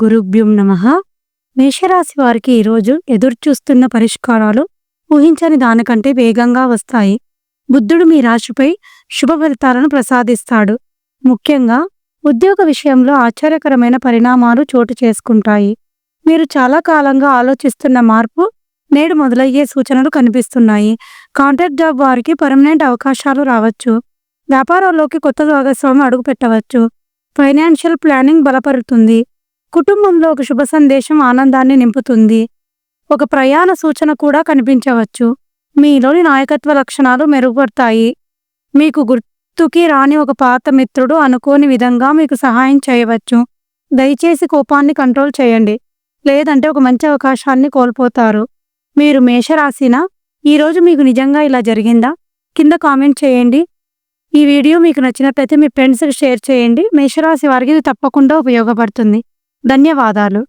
గురుభ్యం నమ. మేషరాశి వారికి ఈరోజు ఎదురుచూస్తున్న పరిష్కారాలు ఊహించని దానికంటే వేగంగా వస్తాయి. బుద్ధుడు మీ రాశిపై శుభ ఫలితాలను ప్రసాదిస్తాడు. ముఖ్యంగా ఉద్యోగ విషయంలో ఆశ్చర్యకరమైన పరిణామాలు చోటు చేసుకుంటాయి. మీరు చాలా కాలంగా ఆలోచిస్తున్న మార్పు నేడు మొదలయ్యే సూచనలు కనిపిస్తున్నాయి. కాంట్రాక్ట్ జాబ్ వారికి పర్మనెంట్ అవకాశాలు రావచ్చు. వ్యాపారంలోకి కొత్త భాగస్వామి అడుగు పెట్టవచ్చు ఫైనాన్షియల్ ప్లానింగ్ బలపరుతుంది. కుటుంబంలో ఒక శుభ సందేశం ఆనందాన్ని నింపుతుంది. ఒక ప్రయాణ సూచన కూడా కనిపించవచ్చు. మీలోని నాయకత్వ లక్షణాలు మెరుగుపడతాయి. మీకు గుర్తుకి రాని ఒక పాత మిత్రుడు అనుకోని విధంగా మీకు సహాయం చేయవచ్చు. దయచేసి కోపాన్ని కంట్రోల్ చేయండి. లేదంటే ఒక మంచి అవకాశాన్ని కోల్పోతారు. మీరు మేషరాశినా ఈరోజు మీకు నిజంగా ఇలా జరిగిందా? కింద కామెంట్ చేయండి. ఈ వీడియో మీకు నచ్చినట్లయితే మీ ఫ్రెండ్స్కి షేర్ చేయండి. మేషరాశి వారికి ఇది తప్పకుండా ఉపయోగపడుతుంది. ధన్యవాదాలు.